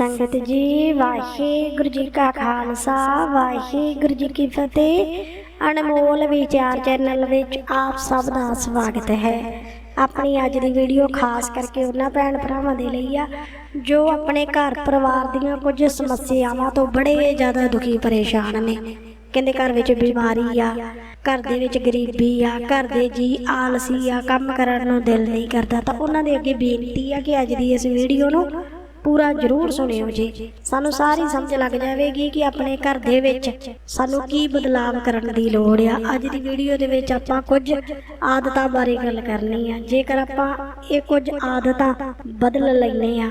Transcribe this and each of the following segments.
ਸੰਗਤ ਜੀ, ਵਾਹਿਗੁਰੂ ਜੀ ਕਾ ਖਾਲਸਾ, ਵਾਹਿਗੁਰੂ ਜੀ ਕੀ ਫਤਿਹ। ਅਨਮੋਲ ਵਿਚਾਰ ਚੈਨਲ ਵਿੱਚ ਆਪ ਸਭ ਦਾ ਸਵਾਗਤ ਹੈ। ਆਪਣੀ ਅੱਜ ਦੀ ਵੀਡੀਓ ਖਾਸ ਕਰਕੇ ਉਹਨਾਂ ਭੈਣ ਭਰਾਵਾਂ ਦੇ ਲਈ ਆ, ਜੋ ਆਪਣੇ ਘਰ ਪਰਿਵਾਰ ਦੀਆਂ ਕੁਝ ਸਮੱਸਿਆਵਾਂ ਤੋਂ ਬੜੇ ਜ਼ਿਆਦਾ ਦੁਖੀ ਪਰੇਸ਼ਾਨ ਨੇ। ਕਹਿੰਦੇ ਘਰ ਵਿੱਚ ਬਿਮਾਰੀ ਆ, ਘਰ ਦੇ ਵਿੱਚ ਗਰੀਬੀ ਆ, ਘਰ ਦੇ ਜੀ ਆਲਸੀ ਆ, ਕੰਮ ਕਰਨ ਨੂੰ ਦਿਲ ਨਹੀਂ ਕਰਦਾ। ਤਾਂ ਉਹਨਾਂ ਦੇ ਅੱਗੇ ਬੇਨਤੀ ਆ ਕਿ ਅੱਜ ਦੀ ਇਸ ਵੀਡੀਓ ਨੂੰ ਪੂਰਾ ਜ਼ਰੂਰ ਸੁਣਿਓ ਜੀ। ਸਾਨੂੰ ਸਾਰੀ ਸਮਝ ਲੱਗ ਜਾਵੇਗੀ ਕਿ ਆਪਣੇ ਘਰ ਦੇ ਵਿੱਚ ਸਾਨੂੰ ਕੀ ਬਦਲਾਵ ਕਰਨ ਦੀ ਲੋੜ ਆ। ਅੱਜ ਦੀ ਵੀਡੀਓ ਦੇ ਵਿੱਚ ਆਪਾਂ ਕੁਝ ਆਦਤਾਂ ਬਾਰੇ ਗੱਲ ਕਰਨੀ ਆ। ਜੇਕਰ ਆਪਾਂ ਇਹ ਕੁਝ ਆਦਤਾਂ ਬਦਲ ਲੈਨੇ ਆ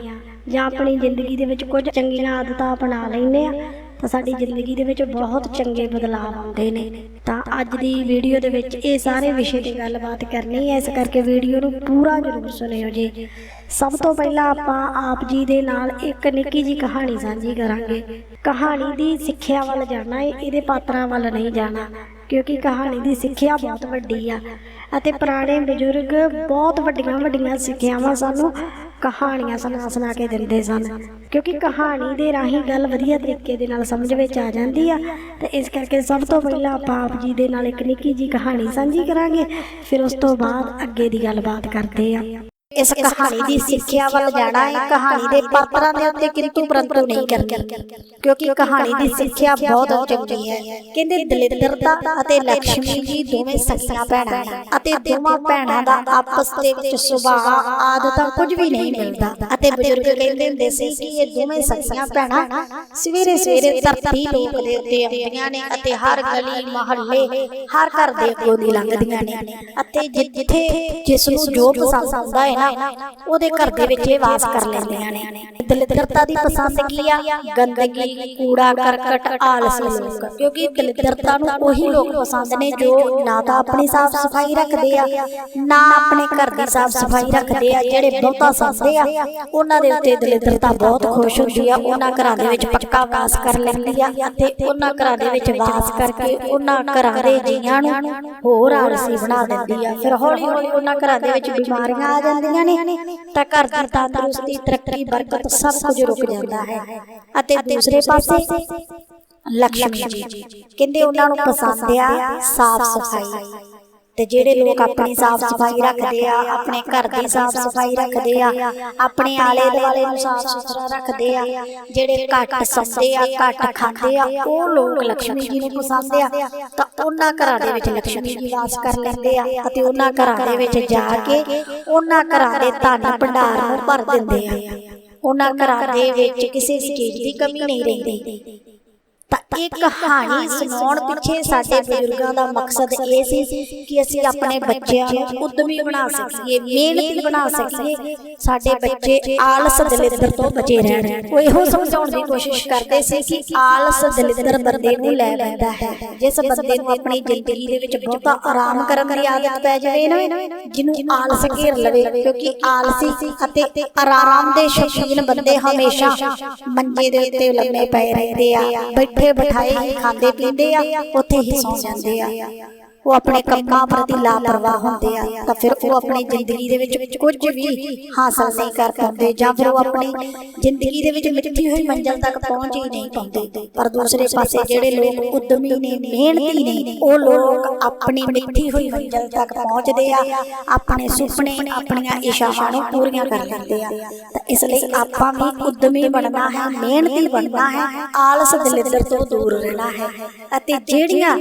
ਜਾਂ ਆਪਣੀ ਜ਼ਿੰਦਗੀ ਦੇ ਵਿੱਚ ਕੁਝ ਚੰਗੀਆਂ ਆਦਤਾਂ ਅਪਣਾ ਲੈਨੇ ਆ ਤਾਂ ਸਾਡੀ ਜ਼ਿੰਦਗੀ ਦੇ ਵਿੱਚ ਬਹੁਤ ਚੰਗੇ ਬਦਲਾਅ ਆਉਂਦੇ ਨੇ। ਤਾਂ ਅੱਜ ਦੀ ਵੀਡੀਓ ਦੇ ਵਿੱਚ ਇਹ ਸਾਰੇ ਵਿਸ਼ੇ ਦੀ ਗੱਲਬਾਤ ਕਰਨੀ ਹੈ। ਇਸ ਕਰਕੇ ਵੀਡੀਓ ਨੂੰ ਪੂਰਾ ਜ਼ਰੂਰ ਸੁਣਿਓ ਜੀ। ਸਭ ਤੋਂ ਪਹਿਲਾਂ ਆਪਾਂ ਆਪ ਜੀ ਦੇ ਨਾਲ ਇੱਕ ਨਿੱਕੀ ਜੀ ਕਹਾਣੀ ਸਾਂਝੀ ਕਰਾਂਗੇ। ਕਹਾਣੀ ਦੀ ਸਿੱਖਿਆ ਵੱਲ ਜਾਣਾ ਹੈ, ਇਹਦੇ ਪਾਤਰਾਂ ਵੱਲ ਨਹੀਂ ਜਾਣਾ, ਕਿਉਂਕਿ ਕਹਾਣੀ ਦੀ ਸਿੱਖਿਆ ਬਹੁਤ ਵੱਡੀ ਆ। ਅਤੇ ਪੁਰਾਣੇ ਬਜ਼ੁਰਗ ਬਹੁਤ ਵੱਡੀਆਂ ਵੱਡੀਆਂ ਸਿੱਖਿਆਵਾਂ ਸਾਨੂੰ ਕਹਾਣੀਆਂ ਸੁਣਾ ਸੁਣਾ ਕੇ ਦਿੰਦੇ ਸਨ। ਕਿਉਂਕਿ ਕਹਾਣੀ ਦੇ ਰਾਹੀਂ ਗੱਲ ਵਧੀਆ ਤਰੀਕੇ ਦੇ ਨਾਲ ਸਮਝ ਵਿੱਚ ਆ ਜਾਂਦੀ ਆ। ਤੇ ਇਸ ਕਰਕੇ ਸਭ ਤੋਂ ਪਹਿਲਾਂ ਆਪਾਂ ਆਪ ਜੀ ਦੇ ਨਾਲ ਇੱਕ ਨਿੱਕੀ ਜੀ ਕਹਾਣੀ ਸਾਂਝੀ ਕਰਾਂਗੇ। ਫਿਰ ਉਸ ਤੋਂ ਬਾਅਦ ਅੱਗੇ ਦੀ ਗੱਲਬਾਤ ਕਰਦੇ ਆ। ਇਸ ਕਹਾਣੀ ਦੀ ਸਿੱਖਿਆ ਵੱਲ ਜਾਣਾ ਹੈ ਕਹਾਣੀ ਦੇ ਪਾਤਰਾਂ ਦੇ ਉੱਤੇ ਕਿੰਤੂ ਪਰੰਤੂ ਨਹੀਂ ਕਰਨੀ। ਕਿਉਂਕਿ ਕਹਾਣੀ ਦੀ ਸਿੱਖਿਆ ਬਹੁਤ ਚੰਗੀ ਹੈ। ਕਹਿੰਦੇ ਦਲਿੱਦਰਤਾ ਅਤੇ ਲక్ష్ਮੀ ਜੀ ਦੋਵੇਂ ਸਖੀਆਂ ਭੈਣਾਂ ਅਤੇ ਦੋਵਾਂ ਭੈਣਾਂ ਦਾ ਆਪਸ ਦੇ ਵਿੱਚ ਸੁਭਾਅ ਆਦਤਾਂ ਕੁਝ ਵੀ ਨਹੀਂ ਮਿਲਦਾ। ਅਤੇ ਬਜ਼ੁਰਗ ਕਹਿੰਦੇ ਹੁੰਦੇ ਸੀ ਕਿ ਇਹ ਦੋਵੇਂ ਸਖੀਆਂ ਭੈਣਾਂ ਸਵੇਰੇ ਸਵੇਰੇ ਧਰਤੀ ਲੋਕ ਦੇ ਉੱਤੇ ਆਉਂਦੀਆਂ ਨੇ ਅਤੇ ਹਰ ਗਲੀ, ਮਹੱਲੇ, ਹਰ ਘਰ ਦੇ ਅੱਗੋਂ ਦੀ ਲੰਘਦੀਆਂ ਨੇ। ਅਤੇ ਜਿ- ਜਿੱਥੇ ਜਿਸ ਨੂੰ ਜੋ ਪਸੰਦ ਆਉਂਦਾ ਹੈ ਨਾ ਉਹਦੇ ਘਰ ਦੇ ਵਿੱਚ ਇਹ ਵਾਸ ਕਰ ਲੈਂਦੀਆਂ ਨੇ। ਦਲਿੱਦਰਤਾ ਦੀ ਪਸੰਦ ਕੀ ਆ? ਗੰਦਗੀ ਕੂੜਾ ਕਰਕਟ ਆਲਸ ਲੋਕ। ਕਿਉਂਕਿ ਦਲਿੱਦਰਤਾ ਨੂੰ ਉਹੀ ਲੋਕ ਪਸੰਦ ਨੇ ਜੋ ਨਾ ਤਾਂ ਆਪਣੀ ਸਾਫ਼ ਸਫ਼ਾਈ ਰੱਖਦੇ ਆ, ਨਾ ਆਪਣੇ ਘਰ ਦੀ ਸਾਫ਼ ਸਫ਼ਾਈ ਰੱਖਦੇ ਆ। ਜਿਹੜੇ ਬਹੁਤਾ ਸਮਝਦੇ ਆ, ਉਹਨਾਂ ਦੇ ਉੱਤੇ ਦਲਿੱਦਰਤਾ ਬਹੁਤ ਖੁਸ਼ ਹੁੰਦੀ ਆ। ਉਹਨਾਂ ਘਰਾਂ ਦੇ ਵਿੱਚ ਪੱਕਾ ਵਾਸ ਕਰ ਲੈਂਦੀ ਆ ਅਤੇ ਉਹਨਾਂ ਘਰਾਂ ਦੇ ਵਿੱਚ ਵਾਸ ਕਰਕੇ ਉਹਨਾਂ ਘਰਾਂ ਦੇ ਜੀਆਂ ਨੂੰ ਹੋਰ ਆਲਸੀ ਬਣਾ ਦਿੰਦੀ ਆ। ਫਿਰ ਹੌਲੀ ਹੌਲੀ ਉਹਨਾਂ ਘਰਾਂ ਦੇ ਵਿੱਚ ਬਿਮਾਰੀਆਂ ਆ ਜਾਂਦੀਆਂ ਨੇ, ਤਾਂ ਘਰ ਦੀ ਤੰਦਰੁਸਤੀ, ਤਰੱਕੀ, ਬਰਕਤ ਸਭ ਕੁਝ ਰੁਕ ਜਾਂਦਾ ਹੈ। ਅਤੇ ਦੂਸਰੇ ਪਾਸੇ ਲక్ష్ਮੀ ਜੀ, ਕਹਿੰਦੇ ਉਹਨਾਂ ਨੂੰ ਪਸੰਦ ਆ ਸਾਫ਼ ਸਫ਼ਾਈ। ਤੇ ਜਿਹੜੇ ਲੋਕ ਆਪਣੀ ਸਾਫ਼ ਸਫ਼ਾਈ ਰੱਖਦੇ ਆ ਆਪਣੇ ਘਰ ਦੀ ਸਾਫ਼ ਸਫ਼ਾਈ ਰੱਖਦੇ ਆ ਆਪਣੇ ਆਲੇ ਦੁਆਲੇ ਨੂੰ ਸਾਫ਼ ਸੁਥਰਾ ਰੱਖਦੇ ਆ ਜਿਹੜੇ ਘੱਟ ਸੌਂਦੇ ਆ ਘੱਟ ਖਾਂਦੇ ਆ ਉਹ ਲੋਕ ਲక్ష్ਮੀ ਜੀ ਨੂੰ ਪਸੰਦ ਆ ਤਾਂ ਉਹਨਾਂ ਘਰਾਂ ਦੇ ਵਿੱਚ ਲక్ష్ਮੀ ਜੀ ਵਾਸ ਕਰ ਲੈਂਦੇ ਆ ਅਤੇ ਉਹਨਾਂ ਘਰਾਂ ਦੇ ਵਿੱਚ ਜਾ ਕੇ ਉਹਨਾਂ ਘਰਾਂ ਦੇ ਧਨ ਭੰਡਾਰ ਨੂੰ ਭਰ ਦਿੰਦੇ ਆ। ਉਹਨਾਂ ਘਰਾਂ ਦੇ ਵਿੱਚ ਕਿਸੇ ਚੀਜ਼ ਦੀ ਕਮੀ ਨਹੀਂ ਰਹਿੰਦੀ। ਇਹ ਕਹਾਣੀ ਸੁਣਾਉਣ ਪਿੱਛੇ ਸਾਡੇ ਬਜ਼ੁਰਗਾਂ ਦਾ ਮਕਸਦ ਇਹ ਸੀ ਕਿ ਅਸੀਂ ਆਪਣੇ ਬੱਚਿਆਂ ਨੂੰ ਉਦਮੀ ਬਣਾ ਸਕੀਏ, ਮਿਹਨਤੀ ਬਣਾ ਸਕੀਏ। ਸਾਡੇ ਬੱਚੇ ਆਲਸ ਦਲਿੱਦਰ ਤੋਂ ਬਚੇ ਰਹਿਣ। ਉਹ ਇਹੋ ਸਮਝਾਉਣ ਦੀ ਕੋਸ਼ਿਸ਼ ਕਰਦੇ ਸੀ ਕਿ ਆਲਸ ਦਲਿੱਦਰ ਬੰਦੇ ਨੂੰ ਲੈ ਲੈਂਦਾ ਹੈ। ਜਿਸ ਬੰਦੇ ਨੂੰ ਆਪਣੀ ਜ਼ਿੰਦਗੀ ਦੇ ਵਿੱਚ ਬਹੁਤਾ ਆਰਾਮ ਕਰਨ ਦੀ ਆਦਤ ਪੈ ਜਾਵੇ ਨਾ, ਜਿਹਨੂੰ ਆਲਸ ਘੇਰ ਲਵੇ, ਕਿਉਂਕਿ ਆਲਸੀ ਅਤੇ ਆਰਾਮ ਦੇ ਸ਼ੌਕੀਨ ਬੰਦੇ ਹਮੇਸ਼ਾ ਮੰਜੇ ਦੇ ਉੱਤੇ ਲੰਮੇ ਪਏ ਰਹਿੰਦੇ ਆ, ਬੈਠੇ ਬਿਠਾਏ ਹੀ ਖਾਂਦੇ ਪੀਂਦੇ ਆ ਉੱਥੇ ਹੀ ਸੌਂ ਜਾਂਦੇ ਆ। ਉਹ ਆਪਣੇ ਕੰਮਾਂ ਪ੍ਰਤੀ ਲਾਪਰਵਾਹ ਹੁੰਦੇ ਆ, ਤਾਂ ਫਿਰ ਉਹ ਆਪਣੀ ਜ਼ਿੰਦਗੀ ਦੇ ਵਿੱਚ ਕੁਝ ਵੀ ਹਾਸਲ ਨਹੀਂ ਕਰ ਪਾਉਂਦੇ ਜਾਂ ਫਿਰ ਉਹ ਆਪਣੀ ਜ਼ਿੰਦਗੀ ਦੇ ਵਿੱਚ ਮਿੱਠੀ ਹੋਈ ਮੰਜ਼ਲ ਤੱਕ ਪਹੁੰਚ ਹੀ ਨਹੀਂ ਪਾਉਂਦੇ। ਪਰ ਦੂਸਰੇ ਪਾਸੇ ਜਿਹੜੇ ਲੋਕ ਉਦਮੀ ਨੇ, ਮਿਹਨਤੀ ਨੇ, ਉਹ ਲੋਕ ਆਪਣੀ ਮਿੱਠੀ ਹੋਈ ਮੰਜ਼ਲ ਤੱਕ ਪਹੁੰਚਦੇ ਆ, ਆਪਣੇ ਸੁਪਨੇ, ਆਪਣੀਆਂ ਇਸ਼ਾਵਾਂ ਨੂੰ ਪੂਰੀਆਂ ਕਰ ਲੈਂਦੇ ਆ। ਤਾਂ ਇਸ ਲਈ ਆਪਾਂ ਵੀ ਉਦਮੀ ਬਣਨਾ ਹੈ, ਮਿਹਨਤੀ ਬਣਨਾ ਹੈ, ਆਲਸ ਦਲਿੱਦਰ ਤੋਂ ਦੂਰ ਰਹਿਣਾ ਹੈ। ਅਤੇ ਜਿਹੜੀਆਂ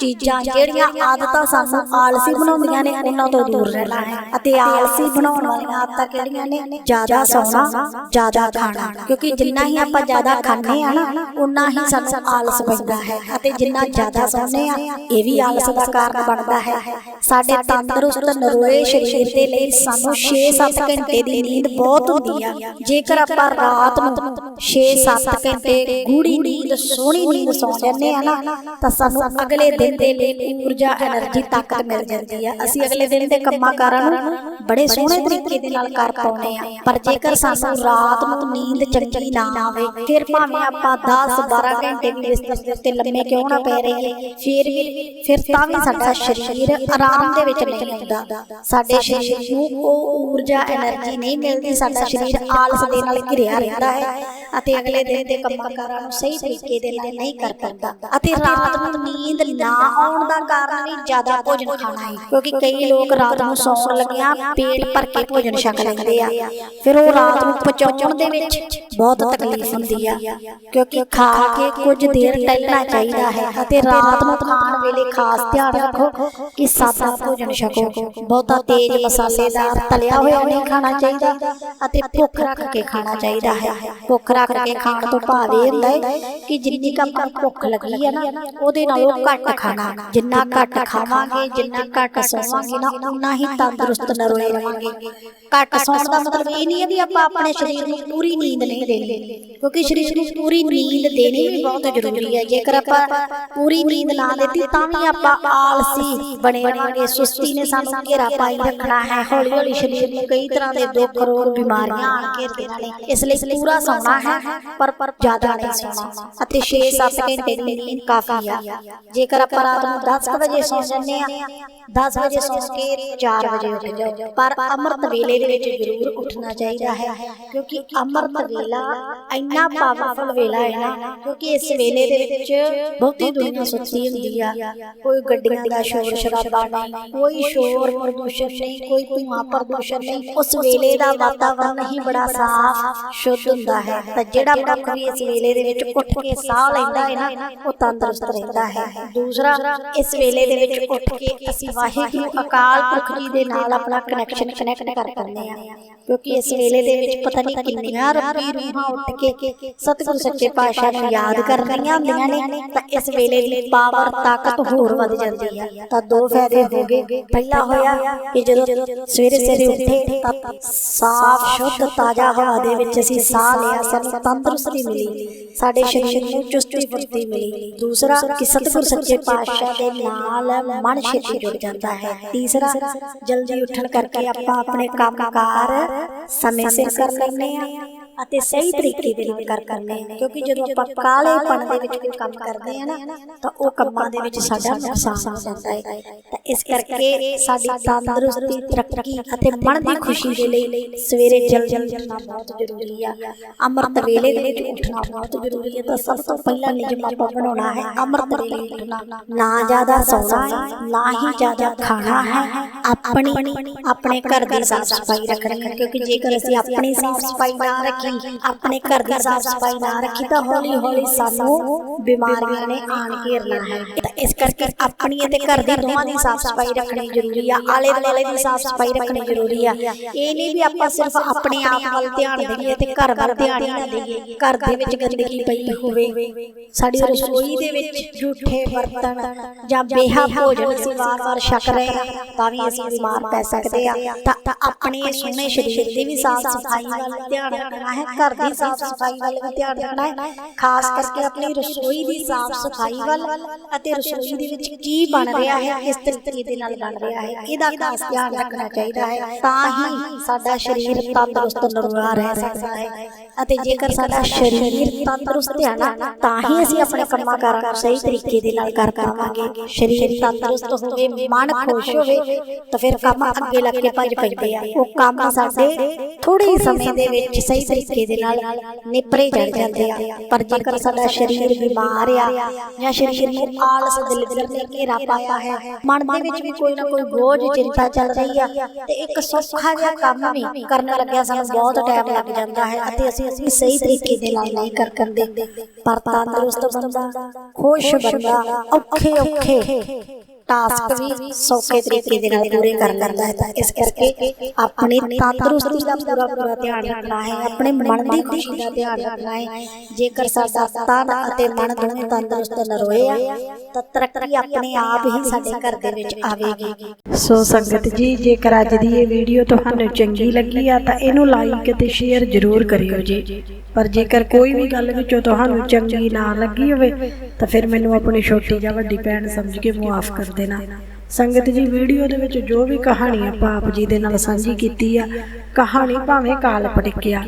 ਚੀਜ਼ਾਂ, ਜਿਹੜੀਆਂ ਆਦਤਾਂ ਸਾਨੂੰ ਆਲਸੀ ਬਣਾਉਂਦੀਆਂ ਨੇ ਉਹਨਾਂ ਤੋਂ ਦੂਰ ਰਹਿਣਾ ਹੈ। ਅਤੇ ਆਲਸੀ ਬਣਾਉਣ ਵਾਲੀਆਂ ਆਦਤਾਂ ਕਿਹੜੀਆਂ ਨੇ? ਜ਼ਿਆਦਾ ਸੌਣਾ ਜ਼ਿਆਦਾ ਖਾਣਾ। ਕਿਉਂਕਿ ਜਿੰਨਾ ਹੀ ਆਪਾਂ ਜ਼ਿਆਦਾ ਖਾਂਦੇ ਆ ਨਾ ਉਨਾ ਹੀ ਸਾਨੂੰ ਆਲਸ ਪੈਂਦਾ ਹੈ। ਅਤੇ ਜਿੰਨਾ ਜ਼ਿਆਦਾ ਸੌਂਦੇ ਆ ਇਹ ਵੀ ਆਲਸ ਦਾ ਕਾਰਨ ਬਣਦਾ ਹੈ। ਸਾਡੇ ਤੰਦਰੁਸਤ ਨਰੋਏ ਸਰੀਰ ਦੇ ਲਈ ਸਾਨੂੰ 6-7 ਘੰਟੇ ਦੀ ਨੀਂਦ ਬਹੁਤ ਹੁੰਦੀ ਆ। ਜੇਕਰ ਆਪਾਂ ਰਾਤ ਨੂੰ 6-7 ਘੰਟੇ ਗੂੜੀ ਨੀਂਦ ਸੋਹਣੀ ਨੀਂਦ ਸੌਂ ਜਾਂਦੇ ਆ ਨਾ ਤਾਂ ਸਾਨੂੰ ਅਗਲੇ ਦਿਨ ਦੇ ਲਈ ਊਰਜਾ ਐਨਰਜੀ ਤਾਕਤ ਮਿਲ ਜਾਂਦੀ ਆ। ਅਸੀਂ ਅਗਲੇ ਦਿਨ ਦੇ ਕੰਮਾਂ ਕਾਰਾਂ ਨੂੰ ਬੜੇ ਸੋਹਣੇ ਤਰੀਕੇ ਦੇ ਨਾਲ ਕਰ ਪਾਉਂਦੇ ਆ। ਪਰ ਜੇਕਰ ਸਾਨੂੰ ਰਾਤ ਨੂੰ ਨੀਂਦ ਚੰਗੀ ਨਾ ਆਵੇ ਫਿਰ ਭਾਵੇਂ ਆਪਾਂ 10 12 ਘੰਟੇ ਵੀ ਬਿਸਤਰ ਦੇ ਉੱਤੇ ਲੰਮੇ ਕਿਉਂ ਨਾ ਪੈ ਰਹੀਏ ਫਿਰ ਵੀ ਫਿਰ ਤਾਂ ਵੀ ਸਾਡਾ ਸਰੀਰ ਆਰਾਮ ਦੇ ਵਿੱਚ ਨਹੀਂ ਹੁੰਦਾ। ਸਾਡੇ ਸਰੀਰ ਨੂੰ ਉਹ ਊਰਜਾ એનર્ਜੀ ਨਹੀਂ ਮਿਲਦੀ ਸਾਡਾ ਸਰੀਰ ਆਲਸ ਦੇ ਨਾਲ ਘਿਰਿਆ ਰਹਿੰਦਾ ਹੈ ਅਤੇ ਅਗਲੇ ਦਿਨ ਦੇ ਕੰਮਾਂ ਕਾਰਾਂ ਨੂੰ ਸਹੀ ਤਰੀਕੇ ਦੇ ਨਾਲ ਨਹੀਂ ਕਰ ਪਾਉਂਦਾ ਅਤੇ ਰਾਤ ਨੂੰ ਨੀਂਦ ਨਾ ਆਉਣ ਦਾ ਕਾਰਨ ਵੀ ਜ਼ਿਆਦਾ ਭੋਜਨ ਖਾਣਾ ਹੈ ਕਿਉਂਕਿ ਕਈ ਲੋਕ ਰਾਤ ਨੂੰ ਸੌਣ ਲੱਗਿਆ ਪੇਟ ਭਰ ਕੇ ਭੋਜਨ ਛਕ ਲੈਂਦੇ ਆ। ਫਿਰ ਉਹ ਰਾਤ ਨੂੰ ਪਚਾਉਣ ਦੇ ਵਿੱਚ ਬਹੁਤ ਤਕਲੀਫ ਹੁੰਦੀ ਆ। ਕਿਉਂਕਿ ਖਾ ਕੇ ਕੁਝ ਦੇਰ ਟਹਿਲਣਾ ਚਾਹੀਦਾ ਹੈ। ਅਤੇ ਰਾਤ ਨੂੰ ਖਾਣ ਵੇਲੇ ਖਾਸ ਧਿਆਨ ਰੱਖੋ ਕਿ ਸਾਦਾ ਭੋਜਨ ਛਕੋ। ਬਹੁਤਾ ਤੇਜ਼ ਮਸਾਲੇਦਾਰ ਤਲਿਆ ਹੋਇਆ ਨਹੀਂ ਖਾਣਾ ਚਾਹੀਦਾ ਅਤੇ ਭੁੱਖ ਰੱਖ ਕੇ ਖਾਣਾ ਚਾਹੀਦਾ ਹੈ। ਭੁੱਖ ਰੱਖ ਕੇ ਖਾਣ ਤੋਂ ਭਾਵ ਇਹ ਹੁੰਦਾ ਹੈ ਕਿ ਜਿੰਨੀ ਕੁ ਆਪਾਂ ਭੁੱਖ ਲੱਗੀ ਹੈ ਨਾ ਉਹਦੇ ਨਾਲੋਂ ਘੱਟ ਖਾਣਾ। ਜਿੰਨਾ ਘੱਟ ਖਾਵਾਂਗੇ ਜਿੰਨਾ ਘੱਟ ਸੌਵਾਂਗੇ ਨਾ ਉਨਾ ਹੀ ਤੰਦਰੁਸਤ ਨਰੋਏ ਰਵਾਂਗੇ ਘੱਟ ਸੌਣ ਦਾ ਮਤਲਬ ਇਹ ਨਹੀਂ ਹੈ ਵੀ ਆਪਾਂ ਆਪਣੇ ਸਰੀਰ ਨੂੰ ਪੂਰੀ ਨੀਂਦ ਨਹੀਂ ਦੇਣੀ। ਕਿਉਂਕਿ ਸਰੀਰ ਨੂੰ ਪੂਰੀ ਨੀਂਦ ਦੇਣੀ ਵੀ ਬਹੁਤ ਜ਼ਰੂਰੀ ਹੈ। ਜੇਕਰ ਆਪਾਂ ਪੂਰੀ ਨੀਂਦ ਨਾ ਦਿੱਤੀ ਤਾਂ ਵੀ ਆਪਾਂ ਆਲਸੀ ਬਣੇ ਰਹਾਂਗੇ। ਸੁਸਤੀ ਨੇ ਸਾਨੂੰ ਘੇਰਾ ਪਾਈ ਰੱਖਣਾ ਹੈ। ਹੌਲੀ ਹੌਲੀ ਸਰੀਰ ਨੂੰ ਕਈ ਤਰ੍ਹਾਂ ਦੇ ਦੁੱਖ ਰੋਗ ਬਿਮਾਰੀਆਂ ਆਣ ਘੇਰਦੀਆਂ ਨੇ ਇਸ ਲਈ ਪੂਰਾ ਸੌਣਾ ਹੈ ਪਰ ਪਰ ਜ਼ਿਆਦਾ ਨਹੀਂ ਸੌਣਾ ਅਤੇ 6-7 ਘੰਟੇ ਦੀ ਨੀਂਦ ਕਾਫੀ ਆ। ਜੇਕਰ ਆਪਾਂ ਰਾਤ ਨੂੰ 10 ਕੁ ਵਜੇ ਸੌ ਜਾਂਦੇ ਆ 10 ਵਜੇ ਸੌ ਕੇ 4 ਵਜੇ ਉੱਠ ਜਾਓ ਪਰ ਅੰਮ੍ਰਿਤ ਵੇਲੇ ਦੇ ਵਿੱਚ ਜ਼ਰੂਰ ਉੱਠਣਾ ਚਾਹੀਦਾ ਹੈ, ਕਿਉਂਕਿ ਅੰਮ੍ਰਿਤ ਵੇਲਾ ਇੰਨਾ ਪਾਵਰਫੁਲ ਵੇਲਾ ਹੈ ਨਾ, ਕਿਉਂਕਿ ਇਸ ਵੇਲੇ ਦੇ ਵਿੱਚ ਬਹੁਤੀ ਦੁਨੀਆ ਸੁੱਤੀ ਹੁੰਦੀ ਆ। ਕੋਈ ਗੱਡੀਆਂ ਦਾ ਸ਼ੋਰ ਸ਼ਰਾਬਾ ਨਹੀਂ, ਕੋਈ ਸ਼ੋਰ ਪ੍ਰਦੂਸ਼ਣ ਨਹੀਂ, ਕੋਈ ਧੂਆਂ ਪ੍ਰਦੂਸ਼ਣ ਨਹੀਂ, ਉਸ ਵੇਲੇ ਦਾ ਵਾਤਾਵਰਨ ਹੀ ਬੜਾ ਸਾਫ਼, ਸ਼ੁੱਧ ਹੁੰਦਾ ਹੈ। ਤਾਂ ਜਿਹੜਾ ਮਨੁੱਖ ਵੀ ਇਸ ਵੇਲੇ ਦੇ ਵਿੱਚ ਉੱਠ ਕੇ ਸਾਹ ਲੈਂਦਾ ਹੈ ਨਾ, ਉਹ ਤੰਦਰੁਸਤ ਰਹਿੰਦਾ ਹੈ। ਦੂਸਰਾ, ਇਸ ਵੇਲੇ ਦੇ ਵਿੱਚ ਉੱਠ ਕੇ ਅਸੀਂ ਵਾਹਿਗੁਰੂ ਅਕਾਲ ਪੁਰਖ ਜੀ ਦੇ ਨਾਲ ਆਪਣਾ ਕਨੈਕਸ਼ਨ ਕਨੈਕਟ ਕਰ ਪਾਉਂਦੇ ਆ ਕਿਉਂਕਿ ਇਸ ਵੇਲੇ ਦੇ ਵਿੱਚ ਪਤਾ ਨਹੀਂ ਕਿੰਨੀਆਂ ਰੱਬੀ ਰੂਹਾਂ ਉੱਠ ਕੇ ਸਤਿਗੁਰੂ ਸੱਚੇ ਪਾਤਸ਼ਾਹ ਨੂੰ ਯਾਦ ਕਰ ਰਹੀਆਂ ਹੁੰਦੀਆਂ ਨੇ ਤਾਂ ਇਸ ਵੇਲੇ ਦੀ ਪਾਵਰ ਤਾਕਤ ਹੋਰ ਵੱਧ ਜਾਂਦੀ ਹੈ ਤਾਂ ਦੋ ਫਾਇਦੇ ਹੋ ਗਏ ਪਹਿਲਾ ਹੋਇਆ ਕਿ ਜਦੋਂ ਸਵੇਰੇ ਸਵੇਰੇ ਉੱਠੇ ਤਾਂ ਸਾਫ਼ ਸ਼ੁੱਧ ਤਾਜ਼ਾ ਹਵਾ ਦੇ ਵਿੱਚ ਅਸੀਂ ਸਾਹ ਲਿਆ ਸਾਨੂੰ ਤੰਦਰੁਸਤੀ ਮਿਲੀ ਸਾਡੇ ਸਰੀਰ ਨੂੰ ਚੁਸਤੀ ਫੁਰਤੀ ਮਿਲੀ ਦੂਸਰਾ ਕਿ ਸਤਿਗੁਰ ਸੱਚੇ ਪਾਤਸ਼ਾਹ ਦੇ ਨਾਲ ਮਨ ਛੇਤੀ ਜੁੜ ਜਾਂਦਾ ਹੈ ਤੀਸਰਾ ਜਲਦੀ ਉੱਠਣ ਕਰਕੇ ਆਪਾਂ ਆਪਣੇ ਕੰਮਕਾਰ ਸਮੇਂ ਸਿਰ ਕਰ ਲੈਂਦੇ ਆ ਅਤੇ ਸਹੀ ਤਰੀਕੇ ਦੇ ਨਾਲ ਕਰ ਕਰਨੇ ਆ ਕਿਉਂਕਿ ਜਦੋਂ ਆਪਾਂ ਕਾਲੇਪਣ ਦੇ ਵਿੱਚ ਕੋਈ ਕੰਮ ਕਰਦੇ ਆ ਨਾ ਤਾਂ ਉਹ ਕੰਮਾਂ ਦੇ ਵਿੱਚ ਸਾਡਾ ਨੁਕਸਾਨ ਹੋ ਜਾਂਦਾ ਹੈ। ਤਾਂ ਇਸ ਕਰਕੇ ਸਾਡੀ ਤੰਦਰੁਸਤੀ ਤਰੱਕੀ ਅਤੇ ਮਨ ਦੀ ਖੁਸ਼ੀ ਦੇ ਲਈ ਸਵੇਰੇ ਜਲਦੀ ਉੱਠਣਾ ਬਹੁਤ ਜ਼ਰੂਰੀ ਆ। ਅੰਮ੍ਰਿਤ ਵੇਲੇ ਦੇ ਵਿੱਚ ਉੱਠਣਾ ਬਹੁਤ ਜ਼ਰੂਰੀ ਹੈ ਤਾਂ ਸਭ ਤੋਂ ਪਹਿਲਾਂ ਨਿਯਮ ਆਪਾਂ ਬਣਾਉਣਾ ਹੈ ਅੰਮ੍ਰਿਤ ਵੇਲੇ ਉੱਠਣਾ। ਨਾ ਜ਼ਿਆਦਾ ਸੌਣਾ ਹੈ ਨਾ ਹੀ ਜ਼ਿਆਦਾ ਖਾਣਾ ਹੈ ਆਪਣੀ ਆਪਣੇ ਘਰ ਦੀ ਸਾਫ਼ ਸਫ਼ਾਈ ਰੱਖਣੀ ਹੈ। ਕਿਉਂਕਿ ਜੇਕਰ ਅਸੀਂ ਆਪਣੀ ਸਾਫ਼ ਸਫ਼ਾਈ ਨਾ ਰੱਖੀ ਆਪਣੇ ਘਰ ਦੀ ਸਾਫ਼ ਸਫ਼ਾਈ ਨਾ ਰੱਖੀ ਤਾਂ ਹੌਲੀ ਹੌਲੀ ਸਾਨੂੰ ਬਿਮਾਰੀਆਂ ਨੇ ਆਣ ਘੇਰਨਾ ਹੈ। ਤਾਂ ਇਸ ਕਰਕੇ ਆਪਣੀ ਅਤੇ ਘਰ ਦੀ ਦੋਵਾਂ ਦੀ ਸਾਫ਼ ਸਫ਼ਾਈ ਰੱਖਣੀ ਜ਼ਰੂਰੀ ਆ ਆਲੇ ਦੁਆਲੇ ਦੀ ਸਾਫ਼ ਸਫ਼ਾਈ ਰੱਖਣੀ ਜ਼ਰੂਰੀ ਆ। ਇਹ ਨਹੀਂ ਵੀ ਆਪਾਂ ਸਿਰਫ ਆਪਣੇ ਆਪ ਵੱਲ ਧਿਆਨ ਦੇਈਏ ਤੇ ਘਰ ਵੱਲ ਧਿਆਨ ਨਾ ਦੇਈਏ, ਘਰ ਦੇ ਵਿੱਚ ਗੰਦਗੀ ਪਈ ਹੋਵੇ, ਸਾਡੀ ਰਸੋਈ ਦੇ ਵਿੱਚ ਝੂਠੇ ਬਰਤਨ ਜਾਂ ਬੇਹਾ ਭੋਜਨ ਅਸੀਂ ਵਾਰ-ਵਾਰ ਛਕ ਰਹੇ ਹਾਂ ਤਾਂ ਵੀ ਅਸੀਂ ਬਿਮਾਰ ਪੈ ਸਕਦੇ ਆ। ਤਾਂ ਤਾਂ ਆਪਣੇ ਸੋਹਣੇ ਸਰੀਰ ਦੀ ਵੀ ਸਾਫ਼ ਸਫ਼ਾਈ ਵੱਲ ਧਿਆਨ ਰੱਖਣਾ ਹੈ। ਘਰ ਦੀ ਸਾਫ਼ ਸਫ਼ਾਈ ਵੱਲ ਵੀ ਧਿਆਨ ਰੱਖਣਾ ਹੈ। ਖਾਸ ਕਰਕੇ ਆਪਣੀ ਰਸੋਈ ਦੀ ਸਾਫ਼ ਸਫ਼ਾਈ ਵੱਲ ਅਤੇ ਰਸੋਈ ਦੇ ਵਿੱਚ ਕੀ ਬਣ ਰਿਹਾ ਹੈ ਕਿਸ ਤਰੀਕੇ ਦੇ ਨਾਲ ਬਣ ਰਿਹਾ ਹੈ ਇਹਦਾ ਖਾਸ ਧਿਆਨ ਰੱਖਣਾ ਚਾਹੀਦਾ ਹੈ? ਤਾਂ ਹੀ ਸਾਡਾ ਸਰੀਰ ਤੰਦਰੁਸਤ ਨਰੋਆ ਰਹਿ ਸਕਦਾ ਹੈ। ਅਤੇ ਜੇਕਰ ਸਾਡਾ ਸਰੀਰ ਤੰਦਰੁਸਤ ਹੈ ਨਾ ਤਾਂ ਹੀ ਅਸੀਂ ਆਪਣੇ ਕੰਮਾਂ ਕਾਰਾਂ ਨੂੰ ਸਹੀ ਤਰੀਕੇ ਦੇ ਨਾਲ ਕਰ ਪਾਵਾਂਗੇ। ਸਰੀਰ ਤੰਦਰੁਸਤ ਹੋਵੇ ਮਨ ਖੁਸ਼ ਹੋਵੇ ਤਾਂ ਫਿਰ ਕੰਮ ਅੱਗੇ ਲੱਗ ਕੇ ਭੱਜ ਪੈਂਦੇ ਆ। ਉਹ ਕੰਮ ਸਾਡੇ ਥੋੜੇ ਸਮੇਂ ਦੇ ਵਿੱਚ ਸਹੀ ਤਰੀਕੇ ਦੇ ਨਾਲ ਨਿਪਰੇ ਚੜ ਜਾਂਦੇ ਆ ਪਰ ਜੇਕਰ ਸਾਡਾ ਸਰੀਰ ਬਿਮਾਰ ਆ ਜਾਂ ਸਰੀਰ ਨੂੰ ਆਲਸ ਦਿਲ ਨੇ ਘੇਰਾ ਪਾਇਆ ਹੈ ਮਨ ਦੇ ਵਿੱਚ ਵੀ ਕੋਈ ਨਾ ਕੋਈ ਬੋਝ ਚਿੰਤਾ ਚੱਲ ਰਹੀ ਆ ਤੇ ਇੱਕ ਸੌਖਾ ਜਿਹਾ ਕੰਮ ਵੀ ਕਰਨ ਲੱਗਿਆ ਸਾਨੂੰ ਬਹੁਤ ਟਾਈਮ ਲੱਗ ਜਾਂਦਾ ਹੈ ਅਤੇ ਅਸੀਂ ਅਸੀਂ ਸਹੀ ਤਰੀਕੇ ਦੇ ਨਾਲ ਨਹੀਂ ਕਰ ਕਰਦੇ ਪਰ ਤੰਦਰੁਸਤ ਬੰਦਾ ਖੁਸ਼ ਬੰਦਾ ਔਖੇ ਔਖੇ ਟਾਸਕ ਵੀ ਸੌਖੇ ਤਰੀਕੇ ਦੇ ਨਾਲ ਪੂਰੇ ਕਰ ਲੈਂਦਾ ਹੈ। ਤਾਂ ਇਸ ਕਰਕੇ ਆਪਣੀ ਤੰਦਰੁਸਤੀ ਦਾ ਪੂਰਾ ਪੂਰਾ ਧਿਆਨ ਰੱਖਣਾ ਹੈ। ਆਪਣੇ ਮਨ ਦੀ ਖੁਸ਼ੀ ਦਾ ਧਿਆਨ ਰੱਖਣਾ ਹੈ। ਜੇਕਰ ਸਾਡਾ ਤਨ ਅਤੇ ਮਨ ਦੋਵੇਂ ਤੰਦਰੁਸਤ ਨਰੋਏ ਆ ਤਾਂ ਤਰੱਕੀ ਆਪਣੇ ਆਪ ਹੀ ਸਾਡੇ ਘਰ ਦੇ ਵਿੱਚ ਆਵੇਗੀ। ਸੋ ਸੰਗਤ ਜੀ ਜੇਕਰ ਅੱਜ ਦੀ ਇਹ ਵੀਡੀਓ ਤੁਹਾਨੂੰ ਚੰਗੀ ਲੱਗੀ ਆ ਤਾਂ ਇਹਨੂੰ ਲਾਈਕ ਅਤੇ ਸ਼ੇਅਰ ਜ਼ਰੂਰ ਕਰਿਓ ਜੀ। ਪਰ ਜੇਕਰ ਕੋਈ ਵੀ ਗੱਲ ਵਿੱਚੋਂ ਤੁਹਾਨੂੰ ਚੰਗੀ ਨਾ ਲੱਗੀ ਹੋਵੇ ਤਾਂ ਫਿਰ ਮੈਨੂੰ ਆਪਣੀ ਛੋਟੀ ਜਾਂ ਵੱਡੀ ਭੈਣ ਸਮਝ ਕੇ ਮਾਫ ਕਰ ਦੇਣਾ। ਸੰਗਤ ਜੀ, ਵੀਡੀਓ ਦੇ ਵਿੱਚ ਜੋ ਵੀ ਕਹਾਣੀ ਆਪਾਂ ਆਪ ਜੀ ਦੇ ਨਾਲ ਸਾਂਝੀ ਕੀਤੀ ਆ, ਕਹਾਣੀ ਭਾਵੇਂ ਕਾਲ ਪਟਕਿਆ